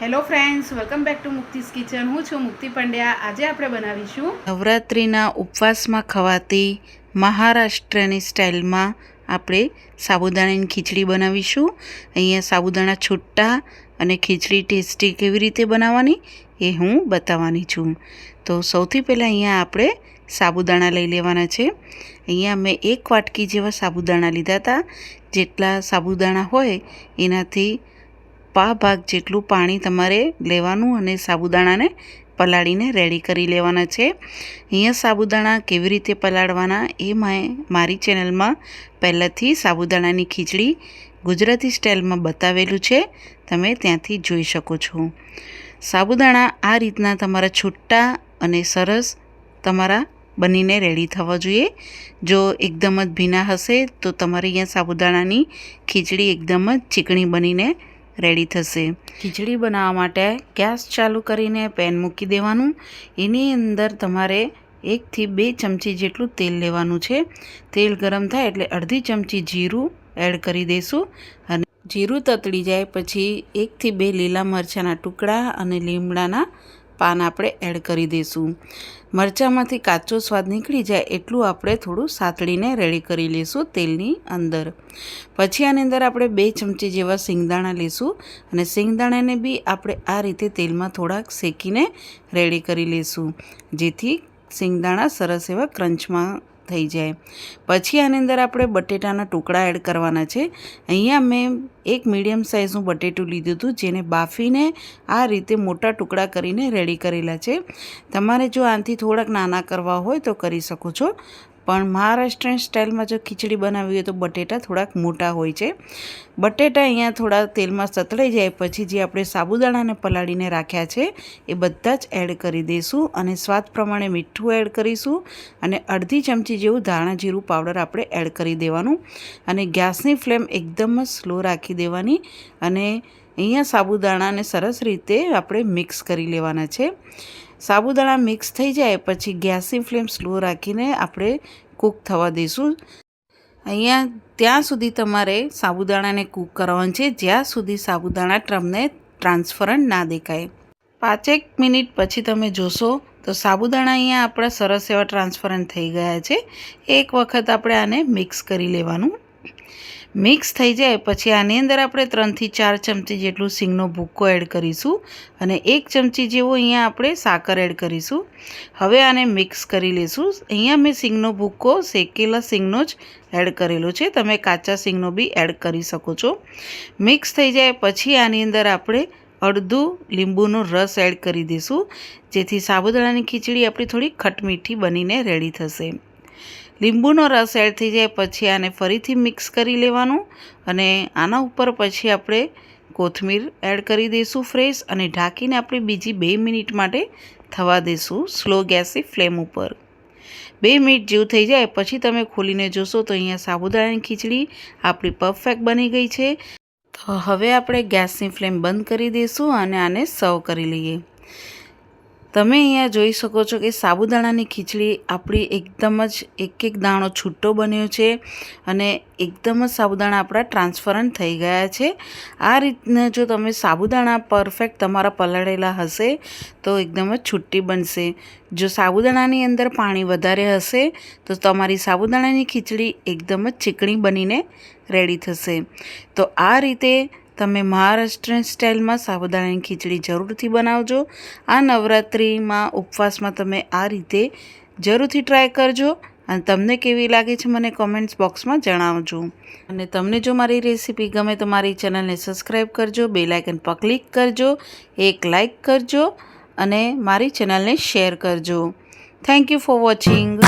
Hello friends welcome back to Mukti's kitchen હું છું મુક્તિ પંડ્યા. આજે આપણે બનાવીશું નવરાત્રિના ઉપવાસમાં ખવાતી મહારાષ્ટ્રની સ્ટાઇલમાં આપણે સાબુદાણાની ખીચડી બનાવીશું. અહીંયા સાબુદાણા છૂટા અને ખીચડી ટેસ્ટી કેવી રીતે બનાવવાની એ હું બતાવવાની છું. તો સૌથી પહેલાં અહીંયા આપણે સાબુદાણા લઈ લેવાના છે. અહીંયા મેં એક વાટકી જેવા સાબુદાણા લીધા હતા. જેટલા સાબુદાણા હોય એનાથી પા ભાગ જેટલું પાણી તમારે લેવાનું અને સાબુદાણાને પલાળીને રેડી કરી લેવાના છે. અહીંયા સાબુદાણા કેવી રીતે પલાળવાના એ મેં મારી ચેનલમાં પહેલાંથી સાબુદાણાની ખીચડી ગુજરાતી સ્ટાઇલમાં બતાવેલું છે. તમે ત્યાંથી જોઈ શકો છો. સાબુદાણા આ રીતના તમારા છૂટા અને સરસ તમારા બનીને રેડી થવા જોઈએ. જો એકદમ જ ભીના હશે તો તમારે અહીંયા સાબુદાણાની ખીચડી એકદમ જ ચીકણી બનીને રેડી થશે. ખીચડી બનાવવા માટે ગેસ ચાલુ કરીને પેન મૂકી દેવાનું. એની અંદર તમારે એકથી બે ચમચી જેટલું તેલ લેવાનું છે. તેલ ગરમ થાય એટલે અડધી ચમચી જીરું એડ કરી દઈશું અને જીરું તતળી જાય પછી એકથી બે લીલા મરચાંના ટુકડા અને લીમડાના પાન આપણે એડ કરી દઈશું. મરચાંમાંથી કાચો સ્વાદ નીકળી જાય એટલું આપણે થોડું સાતળીને રેડી કરી લઈશું તેલની અંદર. પછી આની અંદર આપણે બે ચમચી જેવા સિંગદાણા લઈશું અને સિંગદાણાને બી આપણે આ રીતે તેલમાં થોડાક શેકીને રેડી કરી લઈશું. જેથી સિંગદાણા સરસ એવા ક્રંચમાં થઈ જાય. પછી આની અંદર આપણે બટેટાના ટુકડા એડ કરવાના છે. અહીંયા મેં એક મીડિયમ સાઇઝનું બટેટું લીધું હતું, જેને બાફીને આ રીતે મોટા ટુકડા કરીને રેડી કરેલા છે. તમારે જો આનાથી થોડાક નાના કરવા હોય તો કરી શકો છો. પણ મહારાષ્ટ્રીયન સ્ટાઇલમાં જો ખીચડી બનાવવી હોય તો બટેટા થોડાક મોટા હોય છે. બટેટા અહીંયા થોડા તેલમાં સતળાઈ જાય પછી જે આપણે સાબુદાણાને પલાળીને રાખ્યા છે, એ બધા જ એડ કરી દઈશું અને સ્વાદ પ્રમાણે મીઠું એડ કરીશું અને અડધી ચમચી જેવું ધાણા જીરું પાવડર આપણે એડ કરી દેવાનું અને ગેસની ફ્લેમ એકદમ સ્લો રાખી દેવાની અને અહીંયા સાબુદાણાને સરસ રીતે આપણે મિક્સ કરી લેવાના છે. સાબુદાણા મિક્સ થઈ જાય પછી ગેસની ફ્લેમ સ્લો રાખીને આપણે કૂક થવા દઈશું. અહીંયા ત્યાં સુધી તમારે સાબુદાણાને કૂક કરવાનું છે, જ્યાં સુધી સાબુદાણા ટ્રમને ટ્રાન્સફરન્ટ ના દેખાય. પાંચેક મિનિટ પછી તમે જોશો તો સાબુદાણા અહીંયા આપણા સરસ એવા ટ્રાન્સફરન્ટ થઈ ગયા છે. એક વખત આપણે આને મિક્સ કરી લેવાનું. મિક્સ થઈ જાય પછી આની અંદર આપણે ત્રણથી ચાર ચમચી જેટલું સિંગનો ભૂક્કો એડ કરીશું અને એક ચમચી જેવો અહીંયા આપણે સાકર એડ કરીશું. હવે આને મિક્સ કરી લઈશું અહીંયા મેં સિંગનો ભૂક્કો, શેકેલા સિંગનો જ એડ કરેલો છે. તમે કાચા સિંગનો બી એડ કરી શકો છો. મિક્સ થઈ જાય પછી આની અંદર આપણે અડધું લીંબુનો રસ એડ કરી દઈશું જેથી સાબુદાણાની ખીચડી આપણી થોડી ખટમીઠી બનીને રેડી થશે. લીંબુનો રસ એડ થઈ જાય પછી આને ફરીથી મિક્સ કરી લેવાનું અને આના ઉપર પછી આપણે કોથમીર એડ કરી દઈશું ફ્રેશ અને ઢાંકીને આપણે બીજી બે મિનિટ માટે થવા દઈશું સ્લો ગેસની ફ્લેમ ઉપર. બે મિનિટ જેવું થઈ જાય પછી તમે ખોલીને જોશો તો અહીંયા સાબુદાણાની ખીચડી આપણી પરફેક્ટ બની ગઈ છે. તો હવે આપણે ગેસની ફ્લેમ બંધ કરી દઈશું અને આને સર્વ કરી લઈએ. તમે અહીંયા જોઈ શકો છો કે સાબુદાણાની ખીચડી આપણી એકદમ જ એક એક દાણો છૂટો બન્યો છે અને એકદમ જ સાબુદાણા આપણા ટ્રાન્સફરન્ટ થઈ ગયા છે. આ રીતના જો તમે સાબુદાણા પરફેક્ટ તમારા પલાળેલા હશે તો એકદમ જ છૂટી બનશે. જો સાબુદાણાની અંદર પાણી વધારે હશે તો તમારી સાબુદાણાની ખીચડી એકદમ જ ચીકણી બનીને રેડી થશે. તો આ રીતે તમે મહારાષ્ટ્રીયન સ્ટાઇલમાં સાબુદાણાની ખીચડી જરૂરથી બનાવજો. આ નવરાત્રિમાં ઉપવાસમાં તમે આ રીતે જરૂરથી ટ્રાય કરજો અને તમને કેવી લાગે છે મને કોમેન્ટ્સ બોક્સમાં જણાવજો. અને તમને જો મારી રેસીપી ગમે તો મારી ચેનલને સબસ્ક્રાઈબ કરજો બે લાઇકન પર ક્લિક કરજો, એક લાઇક કરજો અને મારી ચેનલને શેર કરજો. Thank you for watching